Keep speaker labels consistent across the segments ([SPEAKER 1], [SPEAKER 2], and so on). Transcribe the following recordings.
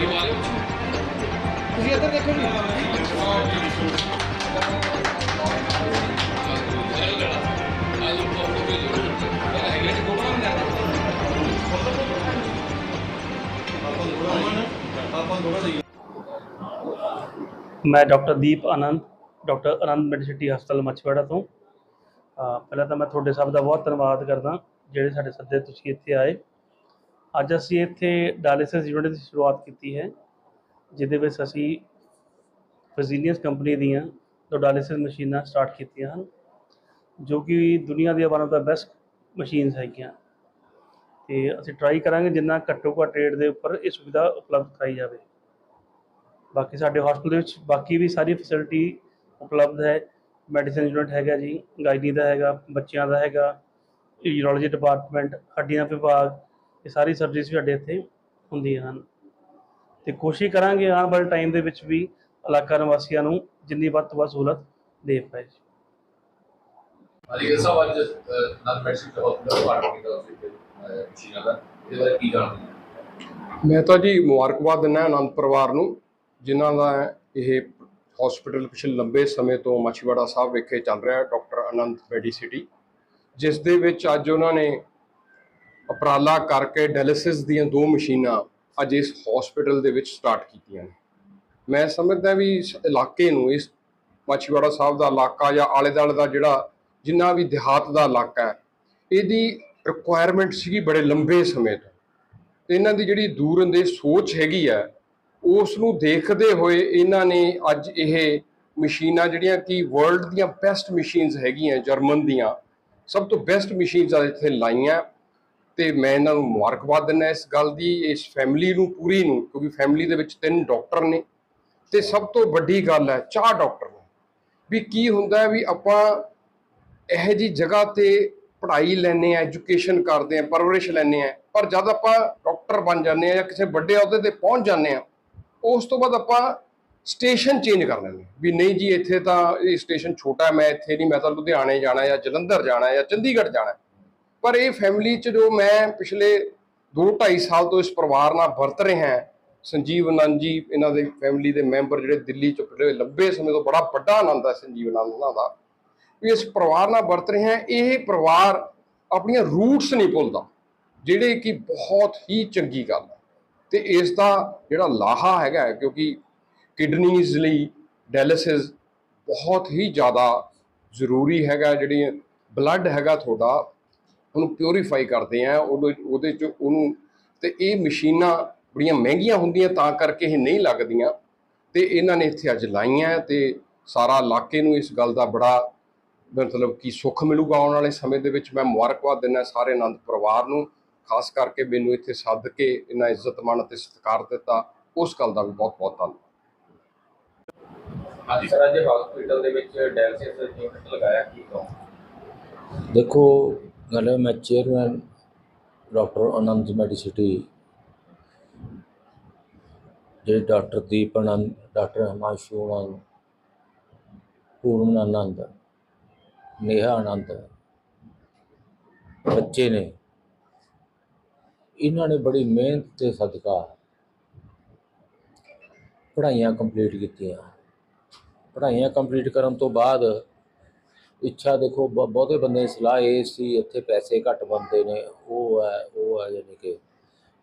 [SPEAKER 1] ਤੁਸੀਂ ਇੱਧਰ ਦੇਖੋ ਜੀ।
[SPEAKER 2] ਮੈਂ doctor Deep Anand, doctor Anand Medicity ਹਸਪਤਾਲ ਮੱਛਵਾੜਾ ਤੋਂ। ਪਹਿਲਾਂ ਤਾਂ ਮੈਂ ਤੁਹਾਡੇ ਸਭ ਦਾ ਬਹੁਤ ਧੰਨਵਾਦ ਕਰਦਾ, ਜਿਹੜੇ ਸਾਡੇ ਸੱਦੇ ਤੁਸੀਂ ਇੱਥੇ ਆਏ। ਅੱਜ ਅਸੀਂ ਇੱਥੇ ਡਾਇਲਿਸਿਸ ਯੂਨਿਟ ਦੀ ਸ਼ੁਰੂਆਤ ਕੀਤੀ ਹੈ, ਜਿਹਦੇ ਵਿੱਚ ਅਸੀਂ ਫਜ਼ੀਲੀਅਸ ਕੰਪਨੀ ਦੀਆਂ ਦੋ ਡਾਇਲਿਸਿਸ ਮਸ਼ੀਨਾਂ ਸਟਾਰਟ ਕੀਤੀਆਂ ਹਨ, ਜੋ ਕਿ ਦੁਨੀਆ ਦੀਆਂ one of the best machines ਹੈਗੀਆਂ। ਤੇ ਅਸੀਂ ਟਰਾਈ ਕਰਾਂਗੇ ਜਿੰਨਾ ਘੱਟੋ ਘੱਟ ਰੇਟ ਦੇ ਉੱਪਰ ਇਹ ਸੁਵਿਧਾ ਉਪਲਬਧ ਕਰਾਈ ਜਾਵੇ। ਬਾਕੀ ਸਾਡੇ ਹਸਪਤਾਲ ਦੇ ਵਿੱਚ ਬਾਕੀ ਵੀ ਸਾਰੀ ਫੈਸਿਲਿਟੀ ਉਪਲਬਧ ਹੈ। ਮੈਡੀਸਨ ਯੂਨਿਟ ਹੈਗਾ ਜੀ, ਗਾਇਨੀ ਦਾ ਹੈਗਾ, ਬੱਚਿਆਂ ਦਾ ਹੈਗਾ ਯੂਰੋਲੋਜੀ ਡਿਪਾਰਟਮੈਂਟ ਹੱਡੀਆਂ ਵਿਭਾਗ ਇਹ ਸਾਰੀ ਸਰਵਿਸ ਵੀ ਸਾਡੇ ਇੱਥੇ ਹੁੰਦੀਆਂ ਹਨ। ਤੇ ਕੋਸ਼ਿਸ਼ ਕਰਾਂਗੇ ਆਉਣ ਵਾਲੇ ਟਾਈਮ ਦੇ ਵਿੱਚ ਵੀ ਇਲਾਕਾ ਨਿਵਾਸੀਆਂ ਨੂੰ ਜਿੰਨੀ ਵੱਧ ਤੋਂ ਵੱਧ ਸਹੂਲਤ ਦੇ ਪਾਏ।
[SPEAKER 3] ਅਲੀ ਸਾਹਿਬ ਅੱਜ ਨਾਲ ਮੈਡੀਸਿਨ ਦਾ ਹਸਪਤਾਲ ਪਾਰਟ ਕੀਤਾ ਸੀ ਮਸ਼ੀਨਾਂ ਦਾ ਇਹਦੇ ਬਾਰੇ ਕੀ ਜਾਣਦੇ ਹੋ?
[SPEAKER 4] ਮੈਂ ਤਾਂ ਜੀ ਮੁਬਾਰਕਬਾਦ ਦਿੰਦਾ ਆਨੰਦ ਪਰਿਵਾਰ ਨੂੰ ਜਿਨ੍ਹਾਂ ਦਾ ਇਹ ਹਸਪੀਟਲ ਪਿਛਲੇ ਲੰਬੇ ਸਮੇਂ ਤੋਂ ਮੱਛੀਵਾੜਾ ਸਾਹਿਬ ਵਿਖੇ ਚੱਲ ਰਿਹਾ ਹੈ ਡਾਕਟਰ ਆਨੰਦ ਮੈਡੀਸਿਟੀ ਜਿਸ ਦੇ ਵਿੱਚ ਅੱਜ ਉਹਨਾਂ ਨੇ ਉਪਰਾਲਾ ਕਰਕੇ ਡਾਇਲਿਸਿਸ ਦੀਆਂ ਦੋ ਮਸ਼ੀਨਾਂ ਅੱਜ ਇਸ ਹਸਪੀਟਲ ਦੇ ਵਿੱਚ ਸਟਾਰਟ ਕੀਤੀਆਂ ਨੇ। ਮੈਂ ਸਮਝਦਾ ਵੀ ਇਸ ਇਲਾਕੇ ਨੂੰ, ਇਸ ਮਾਛੀਵਾੜਾ ਸਾਹਿਬ ਦਾ ਇਲਾਕਾ ਜਾਂ ਆਲੇ ਦੁਆਲੇ ਦਾ ਜਿਹੜਾ ਜਿੰਨਾ ਵੀ ਦਿਹਾਤ ਦਾ ਇਲਾਕਾ ਹੈ, ਇਹਦੀ ਰਿਕੁਆਇਰਮੈਂਟ ਸੀਗੀ ਬੜੇ ਲੰਬੇ ਸਮੇਂ ਤੋਂ। ਇਹਨਾਂ ਦੀ ਜਿਹੜੀ ਦੂਰ ਦੂਰਅੰਦੇਸ਼ ਸੋਚ ਹੈਗੀ ਆ ਉਸ ਨੂੰ ਦੇਖਦੇ ਹੋਏ ਇਹਨਾਂ ਨੇ ਅੱਜ ਇਹ ਮਸ਼ੀਨਾਂ ਜਿਹੜੀਆਂ ਕਿ ਵਰਲਡ ਦੀਆਂ ਬੈਸਟ ਮਸ਼ੀਨਸ ਹੈਗੀਆਂ, ਜਰਮਨ ਦੀਆਂ, ਸਭ ਤੋਂ ਬੈਸਟ ਮਸ਼ੀਨਸ ਆ ਇੱਥੇ ਲਾਈਆਂ। ਤੇ ਮੈਂ ਇਹਨਾਂ ਨੂੰ ਮੁਬਾਰਕਬਾਦ ਦਿੰਦਾ ਇਸ ਗੱਲ ਦੀ, ਇਸ ਫੈਮਿਲੀ ਨੂੰ, ਪੂਰੀ ਨੂੰ, ਕਿਉਂਕਿ ਫੈਮਿਲੀ ਦੇ ਵਿੱਚ ਤਿੰਨ ਡਾਕਟਰ ਨੇ ਤੇ ਸਭ ਤੋਂ ਵੱਡੀ ਗੱਲ ਹੈ, ਚਾਰ ਡਾਕਟਰ ਨੇ। ਵੀ ਕੀ ਹੁੰਦਾ ਵੀ ਆਪਾਂ ਇਹੋ ਜੀ ਜਗ੍ਹਾ ਤੇ ਪੜ੍ਹਾਈ ਲੈਂਦੇ ਆ ਐਜੂਕੇਸ਼ਨ ਕਰਦੇ ਆ ਪਰਵਰਿਸ਼ ਲੈਂਦੇ ਆ ਪਰ ਜਦ ਆਪਾਂ ਡਾਕਟਰ ਬਣ ਜਾਂਦੇ ਆ ਜਾਂ ਕਿਸੇ ਵੱਡੇ ਅਹੁਦੇ ਤੇ ਪਹੁੰਚ ਜਾਂਦੇ ਆ ਉਸ ਤੋਂ ਬਾਅਦ ਆਪਾਂ ਸਟੇਸ਼ਨ ਚੇਂਜ ਕਰ ਲੈਂਦੇ ਹਾਂ। ਵੀ ਨਹੀਂ ਜੀ, ਇੱਥੇ ਤਾਂ ਇਹ ਸਟੇਸ਼ਨ ਛੋਟਾ ਮੈਂ ਇੱਥੇ ਨਹੀਂ, ਮੈਂ ਤਾਂ ਲੁਧਿਆਣੇ ਜਾਣਾ ਜਾਂ ਜਲੰਧਰ ਜਾਣਾ ਜਾਂ ਚੰਡੀਗੜ੍ਹ ਜਾਣਾ ਪਰ ਇਹ ਫੈਮਿਲੀ ਚ ਜੋ ਮੈਂ ਪਿਛਲੇ 2.5 ਸਾਲ ਤੋਂ ਇਸ ਪਰਿਵਾਰ ਨਾਲ ਵਰਤ ਰਿਹਾ ਹਾਂ, ਸੰਜੀਵ ਆਨੰਦ ਜੀ ਇਹਨਾਂ ਦੇ ਫੈਮਿਲੀ ਦੇ ਮੈਂਬਰ ਜਿਹੜੇ ਦਿੱਲੀ ਚ ਪਿਛਲੇ ਲੰਬੇ ਸਮੇਂ ਤੋਂ ਬੜਾ ਵੱਡਾ ਆਨੰਦ ਹੈ ਸੰਜੀਵ ਆਨੰਦ ਉਹਨਾਂ ਦਾ, ਵੀ ਇਸ ਪਰਿਵਾਰ ਨਾਲ ਵਰਤ ਰਿਹਾ ਇਹ ਪਰਿਵਾਰ ਆਪਣੀਆਂ ਰੂਟਸ ਨਹੀਂ ਭੁੱਲਦਾ, ਜਿਹੜੇ ਕਿ ਬਹੁਤ ਹੀ ਚੰਗੀ ਗੱਲ ਹੈ। ਤੇ ਇਸ ਦਾ ਜਿਹੜਾ ਲਾਹਾ ਹੈਗਾ ਕਿਉਂਕਿ ਕਿਡਨੀਜ਼ ਲਈ ਡਾਇਲਿਸਿਸ ਬਹੁਤ ਹੀ ਜ਼ਿਆਦਾ ਜ਼ਰੂਰੀ ਹੈਗਾ, ਜਿਹੜੀ ਬਲੱਡ ਹੈਗਾ ਤੁਹਾਡਾ ਉਹਨੂੰ ਪਿਉਰੀਫਾਈ ਕਰਦੇ ਆ ਉਹਦੇ ਉਹਦੇ ਚ ਉਹਨੂੰ ਤੇ ਇਹ ਮਸ਼ੀਨਾਂ ਬੜੀਆਂ ਮਹਿੰਗੀਆਂ ਹੁੰਦੀਆਂ ਤਾਂ ਕਰਕੇ ਇਹ ਨਹੀਂ ਲੱਗਦੀਆਂ। ਤੇ ਇਹਨਾਂ ਨੇ ਇੱਥੇ ਅੱਜ ਲਾਈਆਂ ਤੇ ਸਾਰਾ ਇਲਾਕੇ ਨੂੰ ਇਸ ਗੱਲ ਦਾ ਬੜਾ ਮਤਲਬ ਕਿ ਸੁੱਖ ਮਿਲੂਗਾ ਆਉਣ ਵਾਲੇ ਸਮੇਂ ਦੇ ਵਿੱਚ। ਮੈਂ ਮੁਬਾਰਕਬਾਦ ਦਿੰਦਾ ਸਾਰੇ ਆਨੰਦ ਪਰਿਵਾਰ ਨੂੰ ਖਾਸ ਕਰਕੇ ਮੈਨੂੰ ਇੱਥੇ ਸੱਦ ਕੇ ਇਹਨਾਂ ਇੱਜ਼ਤ ਮਾਣ ਅਤੇ ਸਤਿਕਾਰ ਦਿੱਤਾ। ਉਸ ਗੱਲ ਦਾ ਵੀ ਬਹੁਤ ਬਹੁਤ ਧੰਨਵਾਦ।
[SPEAKER 3] ਹਾਂਜੀ ਸਰ ਅੱਜ ਹਸਪੀਟਲ ਦੇ ਵਿੱਚ ਡਾਇਲਿਸਿਸ ਯੂਨਿਟ ਲਗਾਇਆ ਕੀ ਕਹੋ
[SPEAKER 5] ਦੇਖੋ ਗੱਲ ਮੈਂ ਚੇਅਰਮੈਨ ਡਾਕਟਰ ਆਨੰਦ ਮੈਡੀਸਿਟੀ। ਜਿਹੜੇ ਡਾਕਟਰ ਦੀਪ ਆਨੰਦ ਡਾਕਟਰ ਹਿਮਾਂਸ਼ੂ ਆਨੰਦ, ਪੂਰਨ ਆਨੰਦ, ਨੇਹਾ ਆਨੰਦ, ਬੱਚੇ ਨੇ। ਇਹਨਾਂ ਨੇ ਬੜੀ ਮਿਹਨਤ ਤੇ ਸਦਕਾ ਪੜ੍ਹਾਈਆਂ ਕੰਪਲੀਟ ਕੀਤੀਆਂ। ਪੜ੍ਹਾਈਆਂ ਕੰਪਲੀਟ ਕਰਨ ਤੋਂ ਬਾਅਦ ਇੱਛਾ ਦੇਖੋ ਬ- ਬਹੁਤੇ ਬੰਦੇ ਦੀ ਸਲਾਹ ਇਹ ਸੀ, ਇੱਥੇ ਪੈਸੇ ਘੱਟ ਬਣਦੇ ਨੇ, ਉਹ ਹੈ ਉਹ ਹੈ ਯਾਨੀ ਕਿ।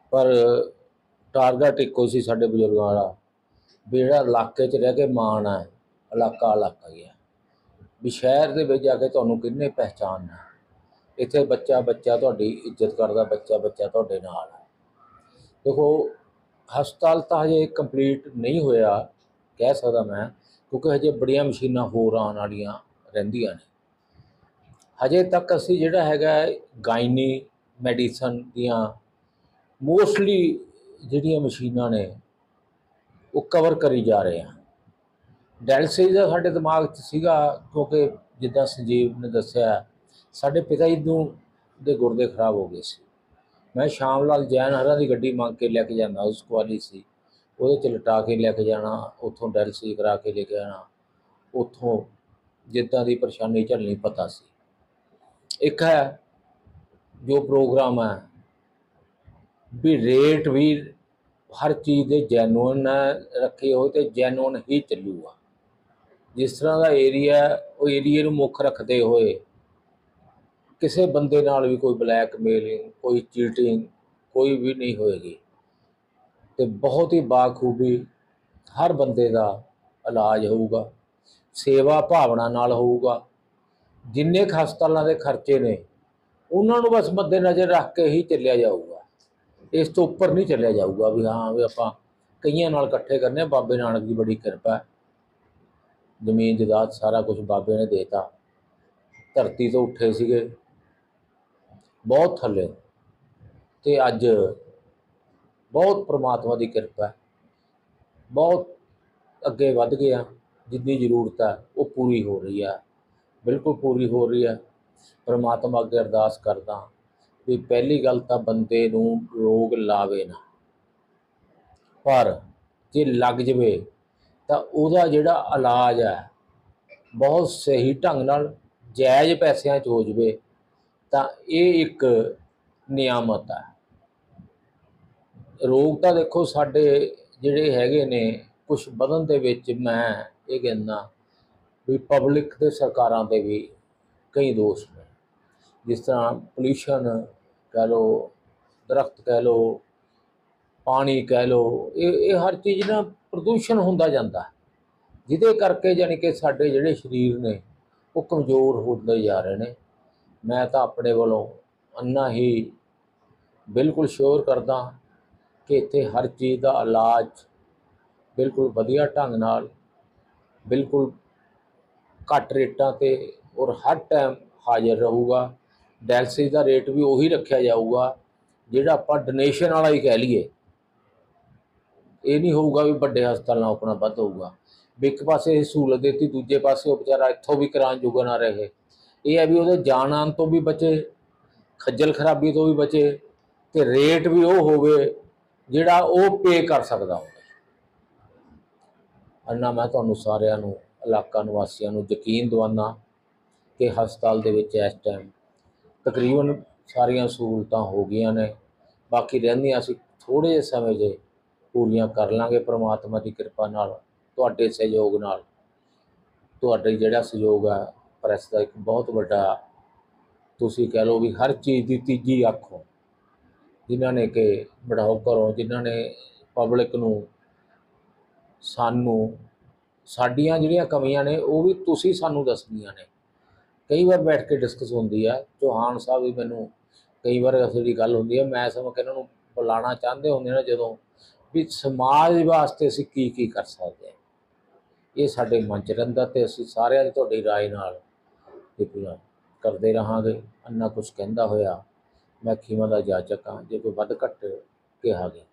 [SPEAKER 5] ਪਰ ਟਾਰਗੇਟ ਇੱਕੋ ਸੀ ਸਾਡੇ ਬਜ਼ੁਰਗਾਂ ਵਾਲਾ, ਵੀ ਜਿਹੜਾ ਇਲਾਕੇ 'ਚ ਰਹਿ ਕੇ ਮਾਣ ਹੈ, ਇਲਾਕਾ ਇਲਾਕਾ ਹੀ ਹੈ। ਵੀ ਸ਼ਹਿਰ ਦੇ ਵਿੱਚ ਜਾ ਕੇ ਤੁਹਾਨੂੰ ਕਿੰਨੇ ਪਹਿਚਾਨਣਾ ਇੱਥੇ ਬੱਚਾ ਬੱਚਾ ਤੁਹਾਡੀ ਇੱਜ਼ਤ ਕਰਦਾ, ਬੱਚਾ ਬੱਚਾ ਤੁਹਾਡੇ ਨਾਲ ਹੈ। ਦੇਖੋ, ਹਸਪਤਾਲ ਤਾਂ ਹਜੇ ਕੰਪਲੀਟ ਨਹੀਂ ਹੋਇਆ, ਕਹਿ ਸਕਦਾ ਮੈਂ, ਕਿਉਂਕਿ ਹਜੇ ਬੜੀਆਂ ਮਸ਼ੀਨਾਂ ਹੋਰ ਆਉਣ ਵਾਲੀਆਂ। ਰਹਿੰਦੀਆਂ ਨੇ। ਹਜੇ ਤੱਕ ਅਸੀਂ ਜਿਹੜਾ ਹੈਗਾ ਗਾਇਨੀ, ਮੈਡੀਸਨ ਦੀਆਂ ਮੋਸਟਲੀ ਜਿਹੜੀਆਂ ਮਸ਼ੀਨਾਂ ਨੇ, ਉਹ ਕਵਰ ਕਰੀ ਜਾ ਰਹੇ ਆ ਡਾਇਲਸਿਸ ਦਾ ਸਾਡੇ ਦਿਮਾਗ 'ਚ ਸੀਗਾ, ਕਿਉਂਕਿ ਜਿੱਦਾਂ ਸੰਜੀਵ ਨੇ ਦੱਸਿਆ, ਸਾਡੇ ਪਿਤਾ ਜੀ ਨੂੰ ਦੇ ਗੁਰਦੇ ਖਰਾਬ ਹੋ ਗਏ ਸੀ। ਮੈਂ ਸ਼ਾਮ ਲਾਲ ਜੈਨ ਹਰਾਂ ਦੀ ਗੱਡੀ ਮੰਗ ਕੇ ਲੈ ਕੇ ਜਾਂਦਾ, ਉਸ ਕੁਆਲੀ ਸੀ। ਉਹਦੇ 'ਚ ਲਟਾ ਕੇ ਲੈ ਕੇ ਜਾਣਾ, ਉੱਥੋਂ ਡਾਇਲਸਿਸ ਕਰਾ ਕੇ ਲੈ ਕੇ ਆਣਾ ਉੱਥੋਂ ਜਿੱਦਾਂ ਦੀ ਪਰੇਸ਼ਾਨੀ ਝੱਲਣੀ ਪਤਾ ਸੀ। ਇੱਕ ਹੈ ਜੋ ਪ੍ਰੋਗਰਾਮ ਹੈ ਵੀ ਰੇਟ ਵੀ ਹਰ ਚੀਜ਼ ਦੇ ਜੈਨੂਇਨ ਰੱਖੇ ਹੋਏ ਤੇ ਜੈਨੂਇਨ ਹੀ ਚੱਲੂਗਾ ਜਿਸ ਤਰ੍ਹਾਂ ਦਾ ਏਰੀਆ ਉਹ ਏਰੀਏ ਨੂੰ ਮੁੱਖ ਰੱਖਦੇ ਹੋਏ ਕਿਸੇ ਬੰਦੇ ਨਾਲ ਵੀ ਕੋਈ ਬਲੈਕਮੇਲਿੰਗ ਕੋਈ ਚੀਟਿੰਗ ਕੋਈ ਵੀ ਨਹੀਂ ਹੋਏਗੀ। ਤੇ ਬਹੁਤ ਹੀ ਬਾਖੂਬੀ ਹਰ ਬੰਦੇ ਦਾ ਇਲਾਜ ਹੋਊਗਾ। ਸੇਵਾ ਭਾਵਨਾ ਨਾਲ ਹੋਊਗਾ। ਜਿੰਨੇ ਕੁ ਹਸਪਤਾਲਾਂ ਦੇ ਖਰਚੇ ਨੇ, ਉਹਨਾਂ ਨੂੰ ਬਸ ਮੱਦੇ ਨਜ਼ਰ ਰੱਖ ਕੇ ਹੀ ਚੱਲਿਆ ਜਾਊਗਾ। ਇਸ ਤੋਂ ਉੱਪਰ ਨਹੀਂ ਚੱਲਿਆ ਜਾਊਗਾ ਵੀ ਹਾਂ ਵੀ ਆਪਾਂ ਕਈਆਂ ਨਾਲ ਇਕੱਠੇ ਕਰਨੇ ਬਾਬੇ ਨਾਨਕ ਦੀ ਬੜੀ ਕਿਰਪਾ ਜ਼ਮੀਨ ਜਾਇਦਾਦ ਸਾਰਾ ਕੁਝ ਬਾਬੇ ਨੇ ਦੇਤਾ। ਧਰਤੀ ਤੋਂ ਉੱਠੇ ਸੀਗੇ। ਬਹੁਤ ਥੱਲੇ। ਤੇ ਅੱਜ ਬਹੁਤ ਪ੍ਰਮਾਤਮਾ ਦੀ ਕਿਰਪਾ ਬਹੁਤ ਅੱਗੇ ਵੱਧ ਗਏ ਆ। ਜਿੰਨੀ ਜ਼ਰੂਰਤ ਹੈ, ਉਹ ਪੂਰੀ ਹੋ ਰਹੀ ਹੈ। ਬਿਲਕੁਲ ਪੂਰੀ ਹੋ ਰਹੀ ਹੈ। ਪਰਮਾਤਮਾ ਅੱਗੇ ਅਰਦਾਸ ਕਰਦਾ ਵੀ ਪਹਿਲੀ ਗੱਲ ਤਾਂ ਬੰਦੇ ਨੂੰ ਰੋਗ ਲਾਵੇ ਨਾ। ਪਰ ਜੇ ਲੱਗ ਜਵੇ ਤਾਂ ਉਹਦਾ ਜਿਹੜਾ ਇਲਾਜ ਹੈ, ਬਹੁਤ ਸਹੀ ਢੰਗ ਨਾਲ ਜਾਇਜ਼ ਪੈਸਿਆਂ 'ਚ ਹੋ ਜਵੇ, ਤਾਂ ਇਹ ਇੱਕ ਨਿਆਮਤ ਹੈ। ਰੋਗ ਤਾਂ ਦੇਖੋ ਸਾਡੇ ਜਿਹੜੇ ਹੈਗੇ ਨੇ ਕੁਝ ਵਧਣ ਦੇ ਵਿੱਚ ਮੈਂ ਇਹ ਕਹਿੰਦਾ ਵੀ ਪਬਲਿਕ ਤੇ ਸਰਕਾਰਾਂ ਦੇ ਵੀ ਕਈ ਦੋਸ਼ ਨੇ। ਜਿਸ ਤਰ੍ਹਾਂ ਪੋਲਿਊਸ਼ਨ ਕਹਿ ਲਓ, ਦਰਖਤ ਕਹਿ ਲਓ, ਪਾਣੀ ਕਹਿ ਲਓ, ਇਹ ਇਹ ਹਰ ਚੀਜ਼ ਨਾ ਪ੍ਰਦੂਸ਼ਣ ਹੁੰਦਾ ਜਾਂਦਾ। ਜਿਹਦੇ ਕਰਕੇ ਯਾਨੀ ਕਿ ਸਾਡੇ ਜਿਹੜੇ ਸਰੀਰ ਨੇ, ਉਹ ਕਮਜ਼ੋਰ ਹੁੰਦੇ ਜਾ ਰਹੇ ਨੇ। ਮੈਂ ਤਾਂ ਆਪਣੇ ਵੱਲੋਂ ਅੰਨਾ ਹੀ ਬਿਲਕੁਲ ਸ਼ੋਰ ਕਰਦਾ ਕਿ ਇੱਥੇ ਹਰ ਚੀਜ਼ ਦਾ ਇਲਾਜ ਬਿਲਕੁਲ ਵਧੀਆ ਢੰਗ ਨਾਲ, ਬਿਲਕੁਲ ਘੱਟ ਰੇਟਾਂ ਤੇ ਔਰ ਹਰ ਟਾਈਮ ਹਾਜ਼ਰ ਰਹੂਗਾ। ਡਾਇਲਸਿਸ ਦਾ ਰੇਟ ਵੀ ਉਹੀ ਰੱਖਿਆ ਜਾਊਗਾ, ਜਿਹੜਾ ਆਪਾਂ ਡੋਨੇਸ਼ਨ ਵਾਲਾ ਹੀ ਕਹਿ ਲਈਏ। ਇਹ ਨਹੀਂ ਹੋਊਗਾ ਵੀ ਵੱਡੇ ਹਸਪਤਾਲ ਨਾਲ ਆਪਣਾ ਵੱਧ ਹੋਊਗਾ। ਵੀ ਇੱਕ ਪਾਸੇ ਇਹ ਸਹੂਲਤ ਦਿੱਤੀ, ਦੂਜੇ ਪਾਸੇ ਉਹ ਵਿਚਾਰਾ ਇੱਥੋਂ ਵੀ ਕਰਾਉਣ ਜੋਗਾ ਨਾ ਰਹੇ। ਇਹ ਹੈ ਵੀ ਉਹਦੇ ਜਾਣ ਆਉਣ ਤੋਂ ਵੀ ਬਚੇ, ਖੱਜਲ ਖਰਾਬੀ ਤੋਂ ਵੀ ਬਚੇ ਤੇ ਰੇਟ ਵੀ ਉਹ ਹੋਵੇ ਜਿਹੜਾ ਉਹ ਪੇ ਕਰ ਸਕਦਾ ਹੋਵੇ ਅੰਨਾ ਮੈਂ ਤੁਹਾਨੂੰ ਸਾਰਿਆਂ ਨੂੰ, ਇਲਾਕਾ ਨਿਵਾਸੀਆਂ ਨੂੰ ਯਕੀਨ ਦਿਵਾਨਾ ਕਿ ਹਸਪਤਾਲ ਦੇ ਵਿੱਚ ਇਸ ਟਾਈਮ ਤਕਰੀਬਨ ਸਾਰੀਆਂ ਸਹੂਲਤਾਂ ਹੋ ਗਈਆਂ ਨੇ। ਬਾਕੀ ਰਹਿੰਦੀਆਂ ਅਸੀਂ ਥੋੜ੍ਹੇ ਜਿਹੇ ਸਮੇਂ 'ਚ ਪੂਰੀਆਂ ਕਰ ਲਾਂਗੇ। ਪ੍ਰਮਾਤਮਾ ਦੀ ਕਿਰਪਾ ਨਾਲ, ਤੁਹਾਡੇ ਸਹਿਯੋਗ ਨਾਲ। ਤੁਹਾਡੇ ਜਿਹੜਾ ਸਹਿਯੋਗ ਆ, ਪ੍ਰੈਸ ਦਾ ਇੱਕ ਬਹੁਤ ਵੱਡਾ, ਤੁਸੀਂ ਕਹਿ ਲਓ ਵੀ ਹਰ ਚੀਜ਼ ਦੀ ਤੀਜੀ ਅੱਖ ਹੋ। ਜਿਨ੍ਹਾਂ ਨੇ ਕਿ ਬੜਾਓ ਕਰੋ ਜਿਨ੍ਹਾਂ ਨੇ ਪਬਲਿਕ ਨੂੰ ਸਾਨੂੰ, ਸਾਡੀਆਂ ਜਿਹੜੀਆਂ ਕਮੀਆਂ ਨੇ, ਉਹ ਵੀ ਤੁਸੀਂ ਸਾਨੂੰ ਦੱਸਦੀਆਂ ਨੇ। ਕਈ ਵਾਰ ਬੈਠ ਕੇ ਡਿਸਕਸ ਹੁੰਦੀ ਆ, ਚੌਹਾਨ ਸਾਹਿਬ ਵੀ ਮੈਨੂੰ ਕਈ ਵਾਰ ਜਿਹੜੀ ਗੱਲ ਹੁੰਦੀ ਹੈ ਮੈਂ ਸਮਝ ਕੇ ਇਹਨਾਂ ਨੂੰ ਬੁਲਾਉਣਾ ਚਾਹੁੰਦੇ ਹੁੰਦੇ ਨੇ ਜਦੋਂ ਵੀ ਸਮਾਜ ਵਾਸਤੇ ਅਸੀਂ ਕੀ ਕੀ ਕਰ ਸਕਦੇ ਹਾਂ। ਇਹ ਸਾਡੇ ਮਨ ਚ ਰਹਿੰਦਾ ਤੇ ਅਸੀਂ ਸਾਰਿਆਂ ਦੀ ਤੁਹਾਡੀ ਰਾਏ ਨਾਲ ਇਹ ਪੂਰਾ ਕਰਦੇ ਰਹਾਂਗੇ। ਅੰਨਾ ਕੁਝ ਕਹਿੰਦਾ ਹੋਇਆ, ਮੈਂ ਖੀਮਾ ਦਾ ਜਾਚਕ ਹਾਂ, ਜੇ ਕੋਈ ਵੱਧ ਘੱਟ ਕਿਹਾ ਗਿਆ।